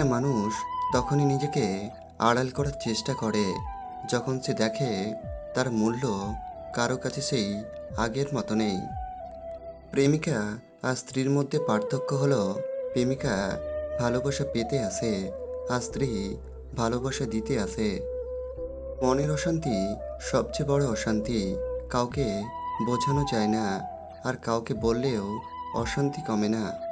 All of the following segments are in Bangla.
একটা মানুষ তখনই নিজেকে আড়াল করার চেষ্টা করে যখন সে দেখে তার মূল্য কারও কাছে সেই আগের মতো নেই। প্রেমিকা আর স্ত্রীর মধ্যে পার্থক্য হলো, প্রেমিকা ভালোবাসা পেতে আসে আর স্ত্রী ভালোবাসা দিতে আসে। মনের অশান্তি সবচেয়ে বড় অশান্তি, কাউকে বোঝানো যায় না আর কাউকে বললেও অশান্তি কমে না।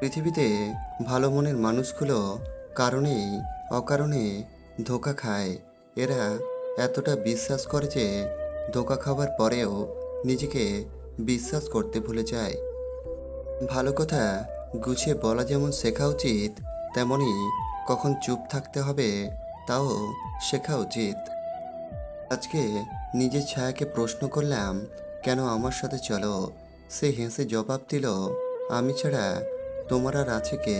পৃথিবীতে ভালো মনের মানুষগুলো কারণেই অকারণে ধোকা খায়। এরা এতটা বিশ্বাস করে যে ধোকা খাওয়ার পরেও নিজেকে বিশ্বাস করতে ভুলে যায়। ভালো কথা গুছিয়ে বলা যেমন শেখা উচিত, তেমনি কখন চুপ থাকতে হবে তাও শেখা উচিত। আজকে নিজের ছায়াকে প্রশ্ন করলাম, কেন আমার সাথে চলো? সে হেসে জবাব দিল, আমি ছাড়া তোমার আর আছে কে?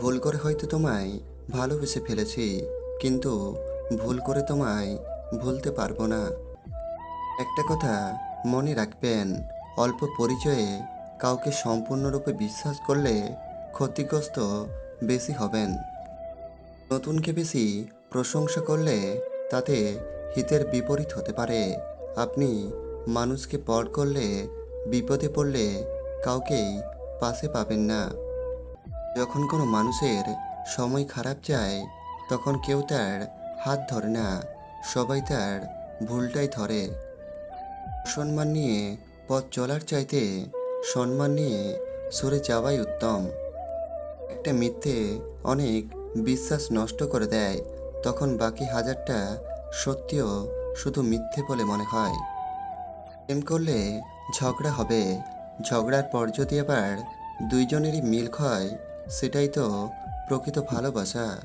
ভুল করে হয়তো তোমায় ভালোবেসে ফেলেছি, কিন্তু ভুল করে তোমায় ভুলতে পারব না। একটা কথা মনে রাখবেন, অল্প পরিচয়ে কাউকে সম্পূর্ণরূপে বিশ্বাস করলে ক্ষতিগ্রস্ত বেশি হবেন। নতুনকে বেশি প্রশংসা করলে তাতে হিতের বিপরীত হতে পারে। আপনি মানুষকে পর করলে, বিপদে পড়লে কাউকেই পাশে পাবেন না। যখন কোনো মানুষের সময় খারাপ যায়, তখন কেউ তার হাত ধরে না, সবাই তার ভুলটাই ধরে। সম্মান নিয়ে পথ চলার চাইতে সম্মান নিয়ে সরে যাওয়াই উত্তম। একটা মিথ্যে অনেক বিশ্বাস নষ্ট করে দেয়, তখন বাকি হাজারটা সত্যিও শুধু মিথ্যে বলে মনে হয়। প্রেম করলে ঝগড়া হবে ঝগড়ার পর যদি আবার দুইজনেরই মিল হয়, সেটাই তো প্রকৃত ভালোবাসা।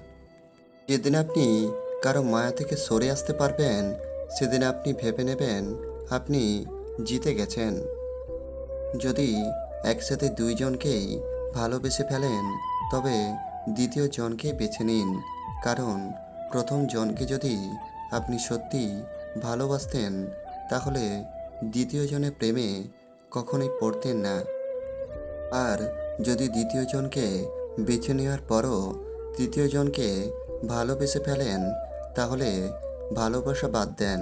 যেদিন আপনি কারও মায়া থেকে সরে আসতে পারবেন, সেদিন আপনি ভেবে নেবেন আপনি জিতে গেছেন। যদি একসাথে দুইজনকেই ভালোবেসে ফেলেন, তবে দ্বিতীয় জনকে বেছে নিন। কারণ প্রথম জনকে যদি আপনি সত্যি ভালোবাসতেন, তাহলে দ্বিতীয় জনের প্রেমে কখনোই পড়তেন না। আর যদি দ্বিতীয় জনকে বেছে নেওয়ার পরও তৃতীয় জনকে ভালোবেসে ফেলেন, তাহলে ভালোবাসা বাদ দেন।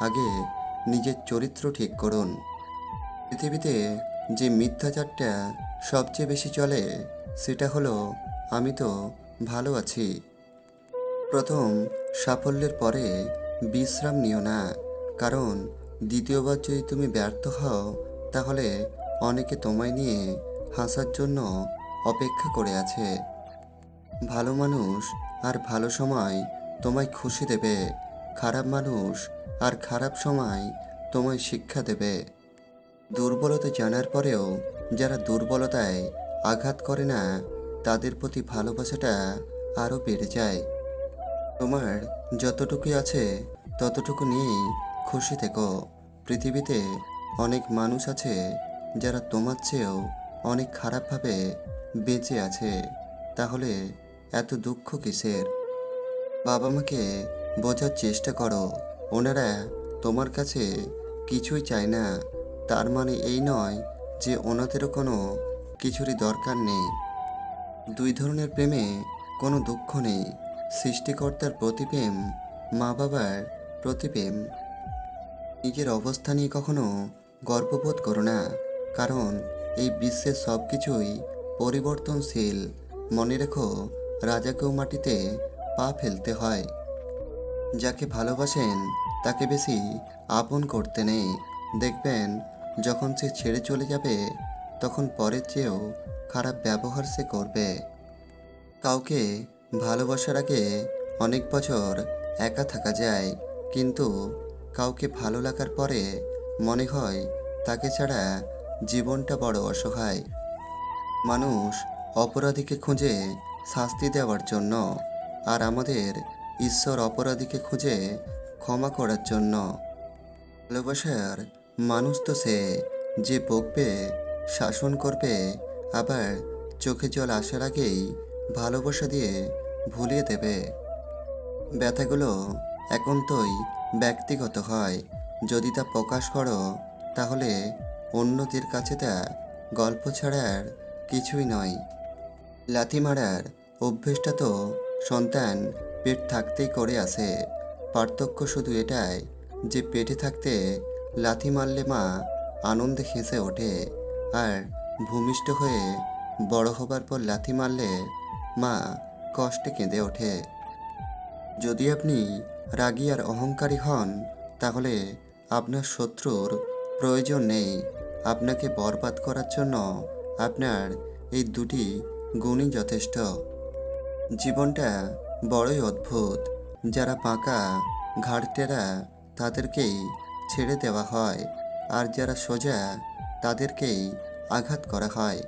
আগে নিজের চরিত্র ঠিক করুন। পৃথিবীতে যে মিথ্যাচারটা সবচেয়ে বেশি চলে, সেটা হলো, আমি তো ভালো আছি। প্রথম সাফল্যের পরে বিশ্রাম নিও না। কারণ দ্বিতীয়বার যদি তুমি ব্যর্থ হও তাহলে অনেকে তোমায় নিয়ে হাসার জন্য অপেক্ষা করে আছে। ভালো মানুষ আর ভালো সময় তোমায় খুশি দেবে, খারাপ মানুষ আর খারাপ সময় তোমায় শিক্ষা দেবে। দুর্বলতা জানার পরেও যারা দুর্বলতায় আঘাত করে না, তাদের প্রতি ভালোবাসাটা আরও বেড়ে যায়। তোমার যতটুকুই আছে, ততটুকু নিয়েই খুশি থেকো। পৃথিবীতে অনেক মানুষ আছে যারা তোমার চেয়েও অনেক খারাপভাবে বেঁচে আছে। তাহলে এত দুঃখ কিসের? বাবা মাকে বোঝার চেষ্টা করো। ওনারা তোমার কাছে কিছুই চায় না। তার মানে এই নয় যে ওনাদেরও কোনো কিছুরই দরকার নেই। দুই ধরনের প্রেমে কোনো দুঃখ নেই। সৃষ্টিকর্তার প্রতিপ্রেম মা বাবার প্রতিপ্রেম নিজের অবস্থা নিয়ে কখনো গর্ববোধ করো না, কারণ এই বিশ্বের সব কিছুই পরিবর্তনশীল। মনে রেখো, রাজাকেও মাটিতে পা ফেলতে হয়। যাকে ভালোবাসেন, তাকে বেশি আপন করতে নেই। দেখবেন, যখন সে ছেড়ে চলে যাবে, তখন পরের চেয়েও খারাপ ব্যবহার সে করবে। কাউকে ভালোবাসার আগে অনেক বছর একা থাকা যায়, কিন্তু কাউকে ভালো লাগার পরে মনে হয় তাকে ছাড়া জীবনটা বড় অসহায়। মানুষ অপরাধীকে খুঁজে শাস্তি দেওয়ার জন্য আর আমাদের ঈশ্বর অপরাধীকে খুঁজে ক্ষমা করার জন্য। ভালোবাসার মানুষ তো সে যে বকবে, শাসন করবে, আবার চোখে জল আসার আগেই ভালোবাসা দিয়ে ভুলিয়ে দেবে। ব্যথাগুলো একান্তই ব্যক্তিগত হয়। যদি তা প্রকাশ করো, তাহলে অন্যদের কাছে তা গল্প ছাড়ার কিছুই নয়। লাথি মারার অভ্যেসটা তো সন্তান পেট থাকতেই করে আসে পার্থক্য শুধু এটাই যে পেটে থাকতে লাথি মারলে মা আনন্দে হেসে ওঠে আর ভূমিষ্ঠ হয়ে বড় হবার পর লাথি মারলে মা কষ্টে কেঁদে ওঠে। যদি আপনি রাগী আর অহংকারী হন, তাহলে আপনার শত্রুর প্রয়োজন নেই। আপনাকে বরবাদ করার জন্য আপনার এই দুটি গুণই যথেষ্ট। জীবনটা বড়ই অদ্ভুত। যারা বাঁকা ঘাড়টেরা তাদেরকেই ছেড়ে দেওয়া হয় আর যারা সোজা তাদেরকেই আঘাত করা হয়।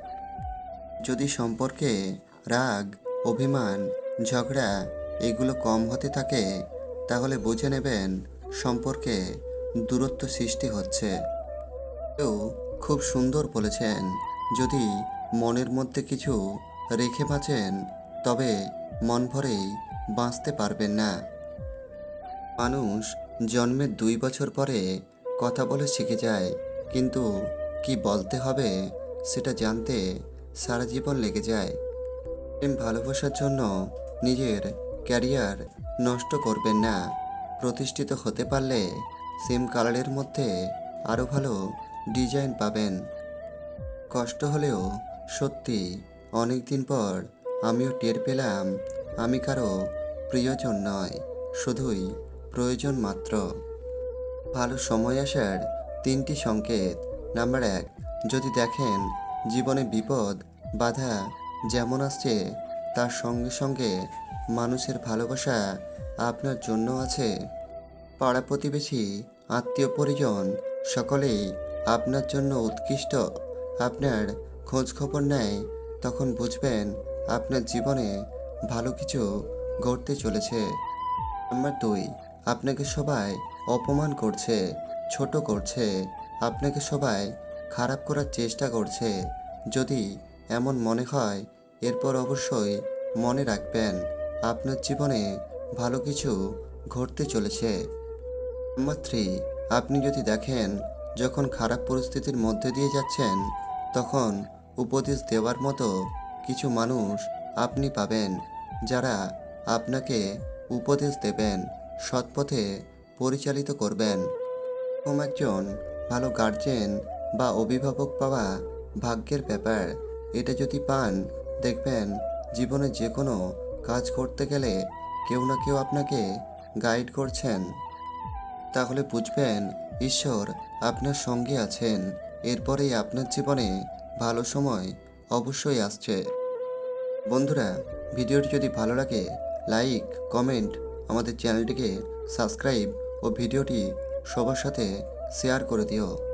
যদি সম্পর্কে রাগ, অভিমান, ঝগড়া এগুলো কম হতে থাকে, তাহলে বুঝে নেবেন সম্পর্কে দূরত্ব সৃষ্টি হচ্ছে। কেউ খুব সুন্দর বলেছেন, যদি মনের মধ্যে কিছু রেখে বাঁচেন, তবে মন ভরেই বাঁচতে পারবেন না। মানুষ জন্মের দুই বছর পরে কথা বলে শিখে যায়, কিন্তু কি বলতে হবে সেটা জানতে সারা জীবন লেগে যায়। প্রেম ভালোবাসার জন্য নিজের ক্যারিয়ার নষ্ট করবেন না, প্রতিষ্ঠিত হতে পারলে সেম কালারের মধ্যে আরও ভালো ডিজাইন পাবেন। কষ্ট হলেও সত্যি অনেক দিন পর আমিও টের পেলাম, আমি কারও প্রিয়জন নয়, শুধুই প্রয়োজন মাত্র। ভালো সময় আসার তিনটি সংকেত। নাম্বার এক, যদি দেখেন জীবনে বিপদ, বাধা যেমন আসছে, তার সঙ্গে সঙ্গে মানুষের ভালোবাসা আপনার জন্য আছে। পাড়া প্রতিবেশী, আত্মীয় পরিজন সকলেই আপনার জন্য উৎকৃষ্ট। আপনার খোঁজ খবর নেয়, তখন বুঝবেন আপনার জীবনে ভালো কিছু ঘটতে চলেছে। নাম্বার দুই, আপনাকে সবাই অপমান করছে, ছোট করছে। আপনাকে সবাই খারাপ করার চেষ্টা করছে। যদি এমন মনে হয়, এরপর অবশ্যই মনে রাখবেন, আপনার জীবনে ভালো কিছু ঘটতে চলেছে। থ্রি আপনি যদি দেখেন যখন খারাপ পরিস্থিতির মধ্যে দিয়ে যাচ্ছেন, তখন উপদেশ দেওয়ার মতো কিছু মানুষ আপনি পাবেন যারা আপনাকে উপদেশ দেবেন, সৎপথে পরিচালিত করবেন। এরকম একজন ভালো গার্জেন বা অভিভাবক পাওয়া ভাগ্যের ব্যাপার। এটা যদি পান, দেখবেন জীবনে যে কোনো কাজ করতে গেলে কেউ না কেউ আপনাকে গাইড করছেন। তাহলে বুঝবেন, ঈশ্বর আপনার সঙ্গে আছেন। এরপরেই আপনার জীবনে ভালো সময় অবশ্যই আসছে। বন্ধুরা, ভিডিওটি যদি ভালো লাগে, লাইক, কমেন্ট আমাদের চ্যানেলটিকে সাবস্ক্রাইব ও ভিডিওটি সবার সাথে শেয়ার করে দিও।